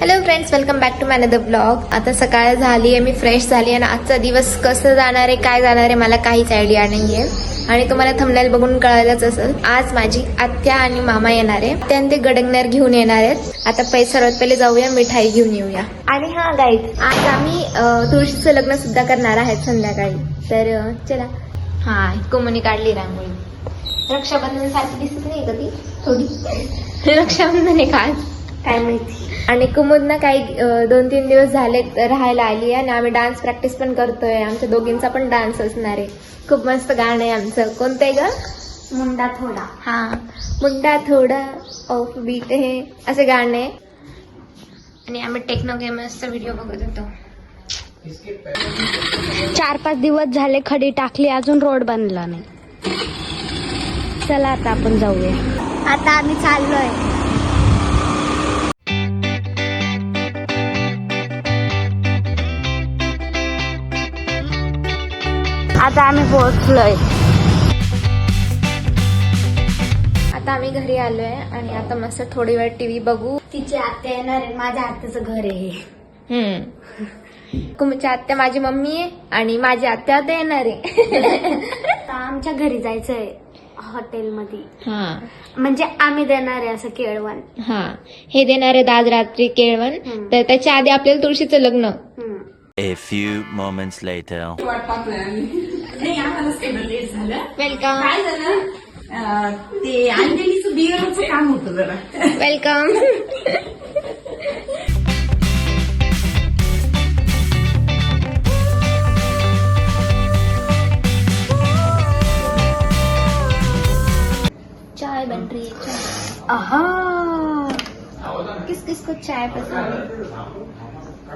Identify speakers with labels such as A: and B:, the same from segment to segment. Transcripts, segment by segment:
A: Hello friends welcome back to another blog आता सकाळ झाली आहे मी फ्रेश झाली आणि आजचा दिवस कसं जाणार आहे काय जाणार आहे मला काहीच आयडिया नाहीये. आणि तुम्हाला थंबनेल बघून कळायलाच असेल आज माझी आत्या आणि मामा येणार आहे. त्यान ते गडंगनेर घेऊन येणार आहेत. आता पहिले सर्वात पहिले जाऊया मिठाई घेऊन येऊया. आणि हा गाईड आज आम्ही तुळशीचं लग्न सुद्धा करणार आहेत संध्याकाळी. तर चला. हा कोमनी काढली रांगोळी. रक्षाबंधन सारखी दिसत नाही का ती? थोडी. रक्षाबंधन आहे का काय माहिती? आणि कुमुदनं काही दोन तीन दिवस झाले राहायला आली आहे आणि आम्ही डान्स प्रॅक्टिस पण करतोय. आमच्या दोघींचा पण डान्स असणार आहे. खूप मस्त गाणं आहे आमचं. कोणतं आहे ग? मुंडा थोडा. हा. मुंडा थोडा ऑफ बीट हे असे गाणे आहे. आणि आम्ही टेक्नो गेमर्सचा व्हिडिओ बघत होतो.
B: चार पाच दिवस झाले खडी टाकली अजून रोड बनला नाही. चला आता आपण जाऊया. आता आम्ही चाललोय. आता आम्ही पोहोचलोय.
A: आता आम्ही घरी आलोय आणि आता मस्त थोडी वेळ टीव्ही बघू.
B: तिची आत्या येणार आहे माझ्या आत्याचं घर आहे हे.
A: हम्म. कुमची आत्या माझी मम्मी आहे आणि माझी आत्या आता येणार आहे.
B: आता आमच्या घरी जायचंय हॉटेलमध्ये.
A: हा.
B: म्हणजे आम्ही देणार आहे असं केळवण.
A: हा. हे देणार आहेत आज रात्री केळवण. तर त्याच्या आधी आपल्याला तुळशीचं लग्न.
B: हम्म.
C: A few moments later.
A: Welcome
D: काय झालं ते अंजलीचं बिअरचं काम होतं जरा
A: वेलकम चाय बन रही है चाय। किस किस को चाय पसंद है?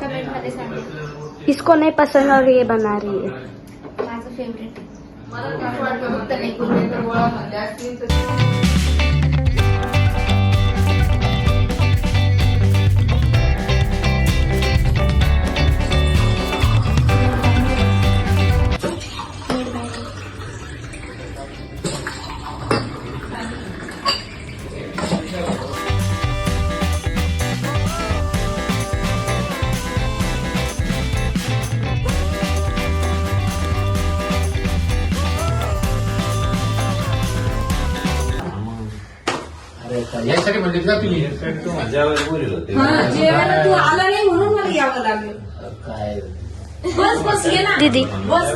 A: कमेंट सांगा
B: इसको नहीं पसंद और ये बना रही है।
A: माझं जास्त
E: यासाठी म्हणजे का तुम्ही
D: हा, जेवायला तू आला नाही म्हणून मला यावं लागलं.
E: काय?
D: बस बस ये ना.
B: दीदी
D: बस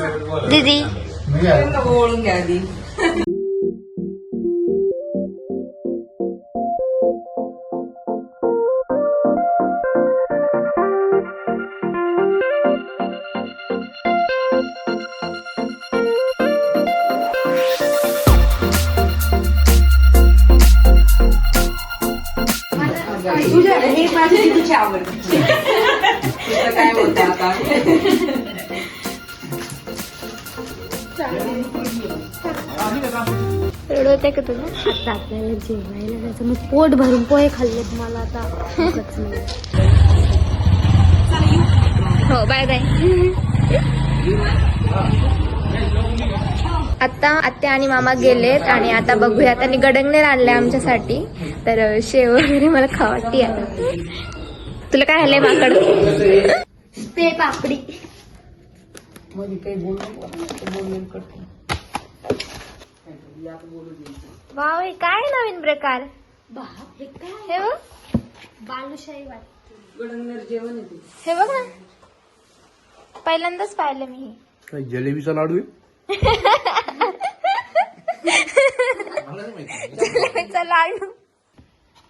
B: दीदी.
E: मी
D: ओळून घ्या आधी हे माझी तुझी आवड. तुझं काय होतं आता?
B: रडवते का तुला? आता आपल्याला जेवायला जायचं. मी पोट भरून पोहे खाल्लेत मला आता.
A: हो बाय बाय आता आत्या आणि मामा गेलेत आणि आता बघूया. त्यांनी गडंगनेर आणले आमच्यासाठी. तर शेव वगैरे मला खावाटी आता. तुला काय हल्लंय माकड
B: ते पापडी.
A: वाव हे काय नवीन प्रकार?
B: हे काय?
A: हे बघ.
B: बालुशाही वाटते
D: जेवण
A: हे बघ ना. पहिल्यांदाच पाहिलं मी हे.
E: काय जलेबीचा लाडू आहे?
A: जलेबीचा लाडू.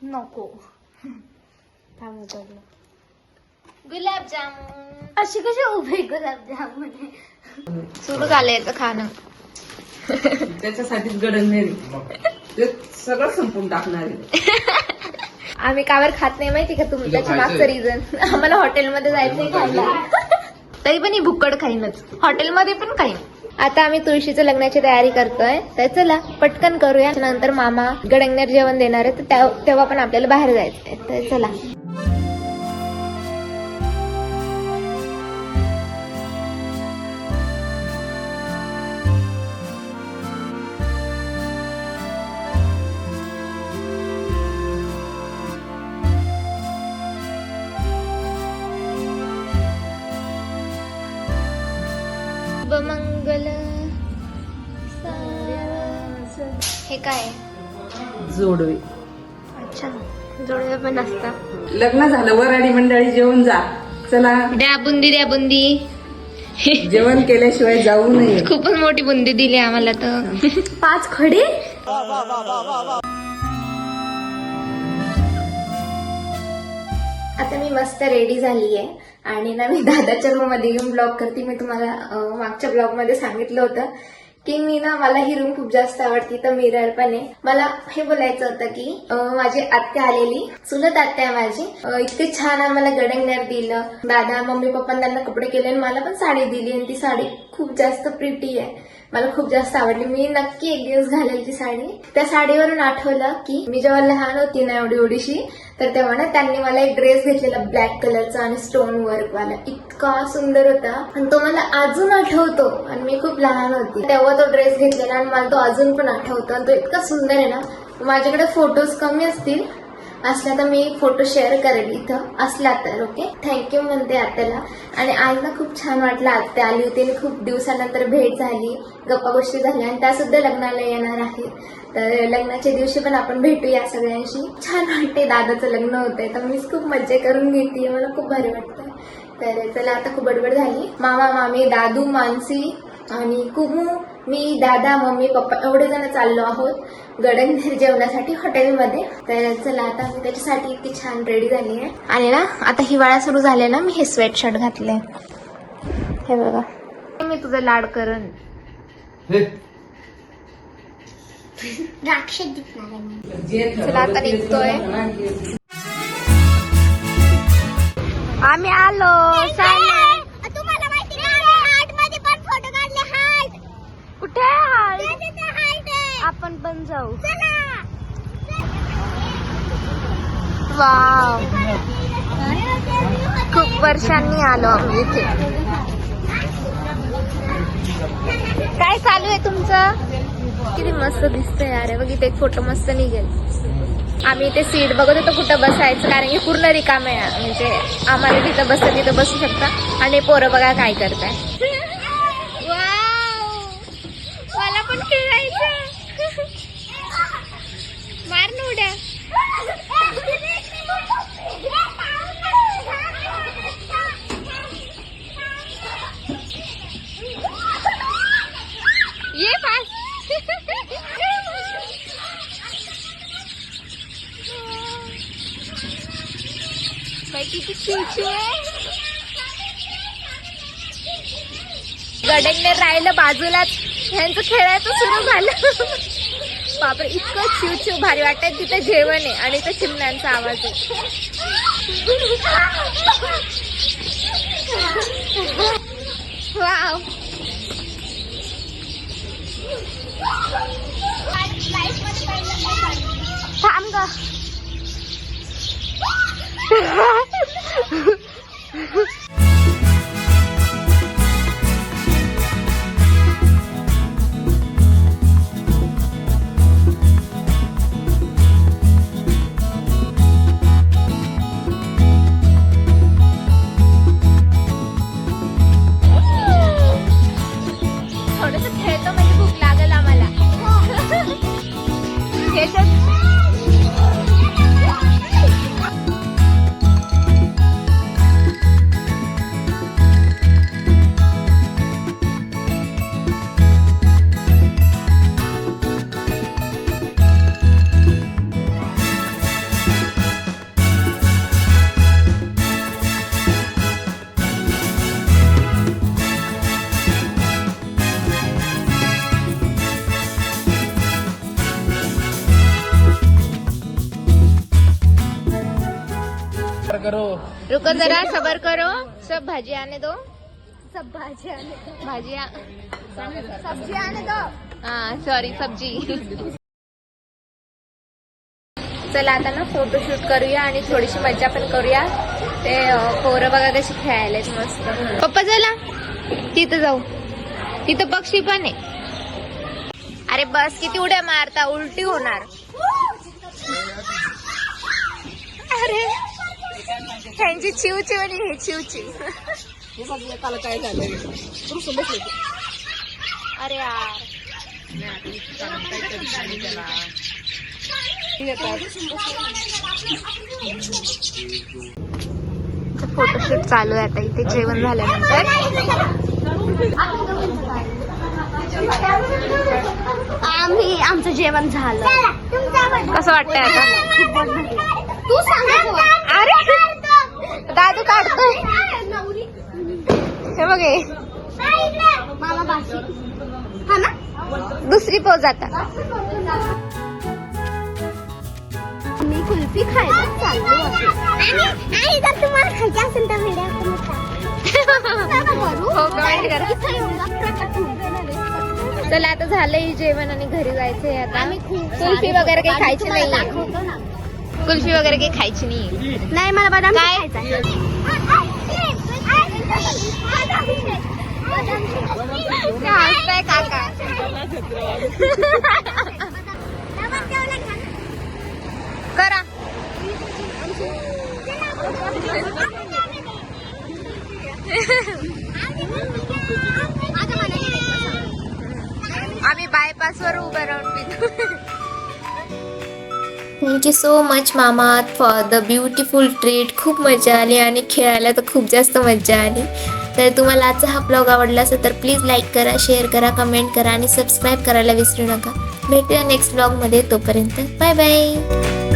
B: नको. थांब उतरलं.
A: गुलाबजामुन.
B: अशी कशी उभे गुलाबजामुन? आहे?
A: सुरू झालं याचं खाणं.
D: त्याच्यासाठीच सगळं संपून टाकणार आहे.
A: आम्ही कावर खात नाही माहिती का तुम्ही? त्याच्या मागचं रिझन आम्हाला हॉटेलमध्ये जायचंय खायला. तरी पण ही भुक्कड खाईनच. हॉटेलमध्ये पण खाईन. आता आम्ही तुळशीच्या लग्नाची तयारी करतोय. तर चला पटकन करूया. नंतर मामा गडंगनेर जेवण देणार आहे तर तेव्हा पण आपल्याला बाहेर जायचंय. तर चला. काय?
D: जोडवे.
A: अच्छा जोडवे पण असतात.
D: लग्न झालं वराडी मंडळी जेवण जा. चला.
A: द्या बुंदी द्या बुंदी.
D: जेवण केल्याशिवाय जाऊ नये.
A: खूपच मोठी बुंदी दिली आम्हाला तर.
B: पाच खडे?
A: आता मी मस्त रेडी झाली आहे आणि ना मी दादाच्या रूममध्ये येऊन ब्लॉग करते. मी तुम्हाला मागच्या ब्लॉगमध्ये सांगितलं होतं. की मी ना मला ही रूम खूप जास्त आवडती. तर मिरर पण आहे मला हे बोलायचं होतं की माझी आत्या आलेली चुलत आत्या आहे माझी. इतके छान आम्हाला गडंगण्यात दिलं. दादा मम्मी पप्पा त्यांना कपडे केले आणि मला पण साडी दिली. आणि ती साडी खूप जास्त प्रिटी आहे. मला खूप जास्त आवडली. मी नक्की एक दिवस घालेल ती साडी. त्या साडीवरून आठवलं की मी जेव्हा लहान होती ना एवढी एवढीशी तर तेव्हा ना त्यांनी मला एक ड्रेस घेतलेला ब्लॅक कलरचा आणि स्टोन वर्कवाला इतका सुंदर होता. आणि तो मला अजून आठवतो. आणि मी खूप लहान होती. तेव्हा तो ड्रेस घेतलेला आणि मला तो अजून पण आठवतो. आणि तो इतका सुंदर आहे ना. माझ्याकडे फोटोज कमी असतील असला तर मी फोटो शेअर करेल इथं. असला तर ओके थँक्यू म्हणते आत्याला आणि आज ना खूप छान वाटलं आत्या आली होती आणि खूप दिवसानंतर भेट झाली. गप्पा गोष्टी झाल्या आणि त्या सुद्धा लग्नाला येणार आहे. तर लग्नाच्या दिवशी पण आपण भेटूया सगळ्यांशी. छान वाटते दादाचं लग्न होतंय. तर मीच खूप मज्जा करून घेते. मला खूप भारी वाटतं तर चला आता खूप बडबड झाली. मामा मामी दादू मानसी आणि कुमू. मी दादा मम्मी पप्पा एवढे जण चाललो आहोत गडंधर जेवणासाठी हॉटेलमध्ये. तर चला आता मी त्याच्यासाठी इतकी छान रेडी झाली आहे. आणि ना आता हिवाळा सुरू झाले ना मी हे स्वेट शर्ट घातले हे बघा. मी तुझं लाड करण.
E: हे,
A: चला आता निघतोय.
B: आम्ही आलो तुम्हाला माहिती हार्टमध्ये पण फोटो काढले हार्ट कुठे हार्ट आपण पण जाऊ.
A: वाव. खूप वर्षांनी आलो आम्ही इथे. काय चालू आहे तुमचं? किती मस्त दिसतंय यार. बघ इथे एक फोटो मस्त निघेल. आम्ही इथे सीट बघत होतो कुठं बसायचं कारण की पूर्ण रिकाम आहे. म्हणजे आम्हाला जिथं बसतं तिथं बसू शकता. आणि पोरं बघा काय करताय मला पण खेळायचं मार न उड्या ये पास बाई किती चिवचिव हो. गडंगने राहिलं बाजूलाच. ह्यांचं खेळायचं सुरू झालं. बापरे इतकं चिवचिव भारी वाटत तिथे जेवण आहे आणि तो चिमण्यांचा आवाज आहे. वाव. थांब ग. रुको जरा सबर करो। सब भाजी आने दो।
B: सब भाजी आने दो.
A: भाजी आ-
B: सब्जी आने दो।
A: हा सॉरी सब्जी। चला आता ना फोटोशूट करूया आणि थोडीशी मज्जा पण करूया. ते पोरं बघा कशी खेळायला मस्त. पप्पा चला. तिथं जाऊ. तिथं पक्षी पण आहे. अरे बस किती उड्या मारता. उलटी होणार. अरे! त्यांची चिव चिव आणि हे चिव चिव
D: हे बघ काय झालंय.
A: अरे यार. फोटोशूट चालू आहे आता. इथे जेवण झाल्यानंतर.
B: आम्ही आमचं जेवण झालं.
A: कसं वाटतंय आता?
B: तू सांग
A: अरे दादू काढतोय हे बघे
B: हा.
A: दुसरी पोज आता.
B: मी कुल्फी खायला चाललो तुम्हाला खायची असेल तर व्हिडिओ
A: हो. चला आता झालंय जेवण आणि घरी जायचंय आता. कुल्फी वगैरे काही खायची नाही कुल्फी वगैरे काही खायची नाही.
B: नाही मला बदाम
A: काय? हसताय काका. करा. आम्ही बायपास वर उभं राहून पितो. थँक्यू सो मच मामा फॉर द ब्युटिफुल ट्रीट खूप मजा आली आणि खेळायला तर खूप जास्त मजा आली. तर तुम्हाला आजचा हा ब्लॉग आवडला असेल तर प्लीज लाईक करा शेअर करा कमेंट करा आणि सबस्क्राईब करायला विसरू नका. भेटूया नेक्स्ट ब्लॉगमध्ये तोपर्यंत. Bye bye